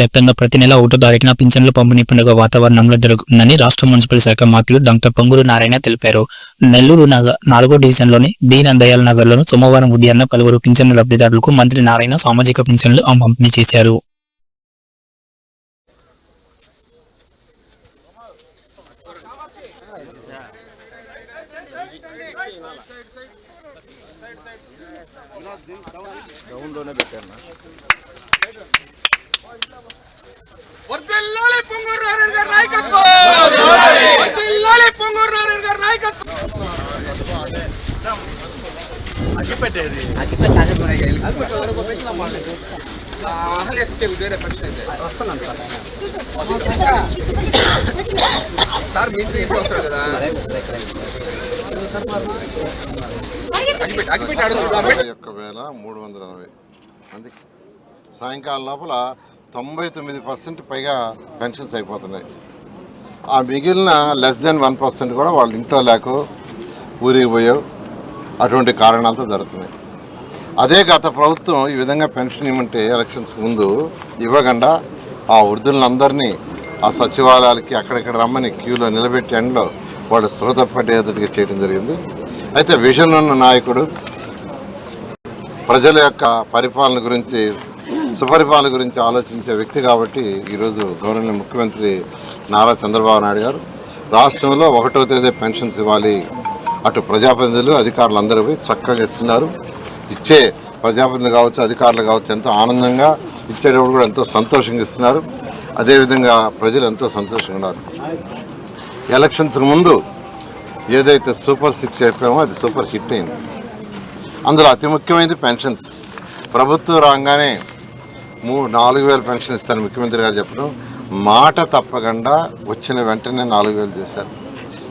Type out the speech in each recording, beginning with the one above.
వ్యాప్తంగా ప్రతి నెల ఒకటో తారీఖున పింఛన్ల పంపిణీ పండుగ వాతావరణంలో జరుగుతుందని రాష్ట్ర మున్సిపల్ శాఖ మంత్రులు డాక్టర్ పొంగూరు నారాయణ తెలిపారు. నెల్లూరు నగర్ నాలుగో డివిజన్లోని దీన్ దయాల్ నగర్లోను సోమవారం ఉదయాన్న పలువురు పింఛన్ల లబ్ధిదారులకు మంత్రి నారాయణ సామాజిక పింఛన్లు పంపిణీ చేశారు. వర్ధిల్లాలి పొంగూరు నారాయణ గారి నాయకత్వం. వర్ధిల్లాలి పొంగూరు నారాయణ గారి నాయకత్వం. సార్ మీ ఇంటికి ఇంటికి వస్తారు కదా. అగ్గిపెట్టి అగ్గిపెట్టి అడుగుతుంది అరవై ఒక్క వేల మూడు వందల అరవై మందికి సాయంకాలం లోపల తొంభై తొమ్మిది పర్సెంట్ పైగా పెన్షన్స్ అయిపోతున్నాయి. ఆ మిగిలిన లెస్ దెన్ వన్ పర్సెంట్ కూడా వాళ్ళు ఇంట్లో లేక ఊరికి పోయో అటువంటి కారణాలతో జరుగుతున్నాయి. అదే గత ప్రభుత్వం ఈ విధంగా పెన్షన్ ఇవ్వమంటే ఎలక్షన్స్ ముందు ఇవ్వకుండా ఆ వృద్ధులందరినీ ఆ సచివాలయాలకి అక్కడక్కడ రమ్మని క్యూలో నిలబెట్టి ఎండలో వాళ్ళు శ్రోత చేయడం జరిగింది. అయితే విజన్ ఉన్న నాయకుడు ప్రజల యొక్క పరిపాలన గురించి సుపరిపాలన గురించి ఆలోచించే వ్యక్తి కాబట్టి ఈరోజు గౌరవనీయ ముఖ్యమంత్రి నారా చంద్రబాబు నాయుడు గారు రాష్ట్రంలో ఒకటో తేదీ పెన్షన్స్ ఇవ్వాలి. అటు ప్రజాప్రతినిధులు అధికారులు అందరూ చక్కగా ఇస్తున్నారు. ఇచ్చే ప్రజాప్రతినిధులు కావచ్చు అధికారులు కావచ్చు ఎంతో ఆనందంగా ఇచ్చేటప్పుడు కూడా ఎంతో సంతోషంగా ఇస్తున్నారు. అదేవిధంగా ప్రజలు ఎంతో సంతోషంగా ఉన్నారు. ఎలక్షన్స్ ముందు ఏదైతే సూపర్ సిక్స్ చెప్పామో అది సూపర్ హిట్ అయింది. అందులో అతి ముఖ్యమైనది పెన్షన్స్. ప్రభుత్వం రాగానే మూడు నాలుగు వేలు పెన్షన్ ఇస్తాను ముఖ్యమంత్రి గారు చెప్పడం. మాట తప్పకుండా వచ్చిన వెంటనే నాలుగు వేలు చేశారు.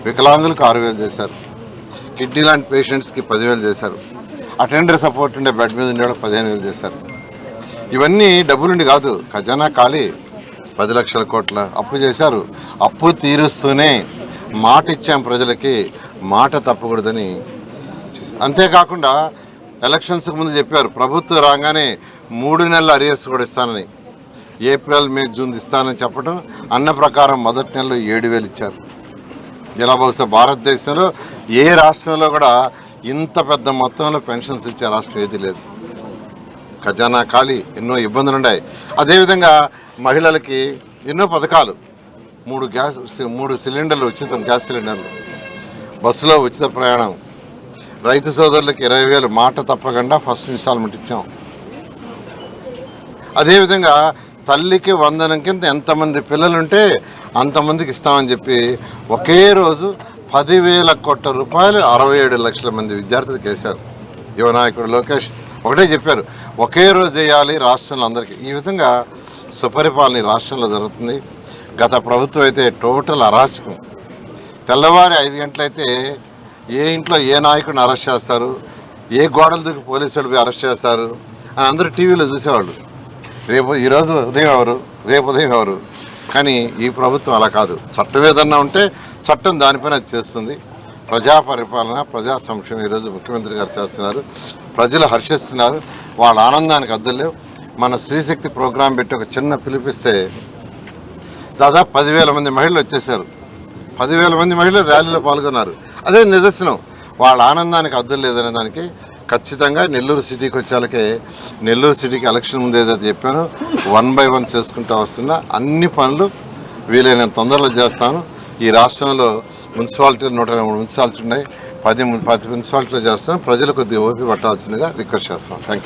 వికలాంగులకు ఆరు వేలు చేశారు. కిడ్నీ లాంటి పేషెంట్స్కి పదివేలు చేశారు. అటెండర్ సపోర్ట్ ఉండే బెడ్ మీద ఉండే పదిహేను వేలు చేశారు. ఇవన్నీ డబ్బులుండి కాదు ఖజానా ఖాళీ. పది లక్షల కోట్ల అప్పు చేశారు. అప్పు తీరుస్తూనే మాట ఇచ్చాం ప్రజలకి మాట తప్పకూడదని అంతేకాకుండా ఎలక్షన్స్కి ముందు చెప్పారు ప్రభుత్వం రాగానే మూడు నెలల అరియర్స్ కూడా ఇస్తానని. ఏప్రిల్ మే జూన్ ఇస్తానని చెప్పడం అన్న ప్రకారం మొదటి నెలలో ఏడు వేలు ఇచ్చారు. ఇలా బహుశా భారతదేశంలో ఏ రాష్ట్రంలో కూడా ఇంత పెద్ద మొత్తంలో పెన్షన్స్ ఇచ్చే రాష్ట్రం ఏది లేదు. ఖజానా ఖాళీ ఎన్నో ఇబ్బందులు ఉన్నాయి అదేవిధంగా మహిళలకి ఎన్నో పథకాలు. మూడు గ్యాస్ మూడు సిలిండర్లు ఉచితం గ్యాస్ సిలిండర్లు. బస్సులో ఉచిత ప్రయాణం. రైతు సోదరులకు ఇరవై వేలు మాట తప్పకుండా ఫస్ట్ ఇన్స్టాల్మెంట్ ఇచ్చాం. అదేవిధంగా తల్లికి వందనం కింద ఎంతమంది పిల్లలుంటే అంతమందికి ఇస్తామని చెప్పి ఒకే రోజు పదివేల కోట్ల రూపాయలు అరవై ఏడు లక్షల మంది విద్యార్థులకు వేశారు యువనాయకుడు లోకేష్ ఒకటే చెప్పారు ఒకే రోజు చేయాలి రాష్ట్రంలో అందరికీ. ఈ విధంగా సుపరిపాలన రాష్ట్రంలో జరుగుతుంది. గత ప్రభుత్వం అయితే టోటల్ అరాచకం. తెల్లవారి ఐదు గంటలైతే ఏ ఇంట్లో ఏ నాయకుడిని అరెస్ట్ చేస్తారు ఏ గోడల దూకి పోలీసులు అరెస్ట్ చేస్తారు అని అందరూ టీవీలో చూసేవాళ్ళు. రేపు ఈరోజు ఉదయం ఎవరు? రేపు ఉదయం ఎవరు? కానీ ఈ ప్రభుత్వం అలా కాదు. చట్టం ఏదన్నా ఉంటే చట్టం దానిపైన చేస్తుంది. ప్రజా పరిపాలన ప్రజా సంక్షేమం ఈరోజు ముఖ్యమంత్రి గారు చేస్తున్నారు. ప్రజలు హర్షిస్తున్నారు. వాళ్ళ ఆనందానికి అద్దులేవు మన స్త్రీశక్తి ప్రోగ్రాం పెట్టి ఒక చిన్న పిలిపిస్తే దాదాపు పదివేల మంది మహిళలు వచ్చేసారు పదివేల మంది మహిళలు ర్యాలీలో పాల్గొన్నారు. అదే నిదర్శనం. వాళ్ళ ఆనందానికి అద్దులు లేదనే దానికి ఖచ్చితంగా నెల్లూరు సిటీకి వచ్చేళ్ళకే నెల్లూరు సిటీకి ఎలక్షన్ ముందు ఏదైతే చెప్పానో వన్ బై వన్ చేసుకుంటూ వస్తున్నా అన్ని పనులు వీలైనంత తొందరలో చేస్తాను. ఈ రాష్ట్రంలో మున్సిపాలిటీలు నూట ఇరవై మూడు మున్సిపాలిటీ ఉన్నాయి. పది పది మున్సిపాలిటీలో చేస్తాను. ప్రజలు కొద్దిగా ఓపి పట్టాల్సిందిగా రిక్వెస్ట్ చేస్తాను. Thank you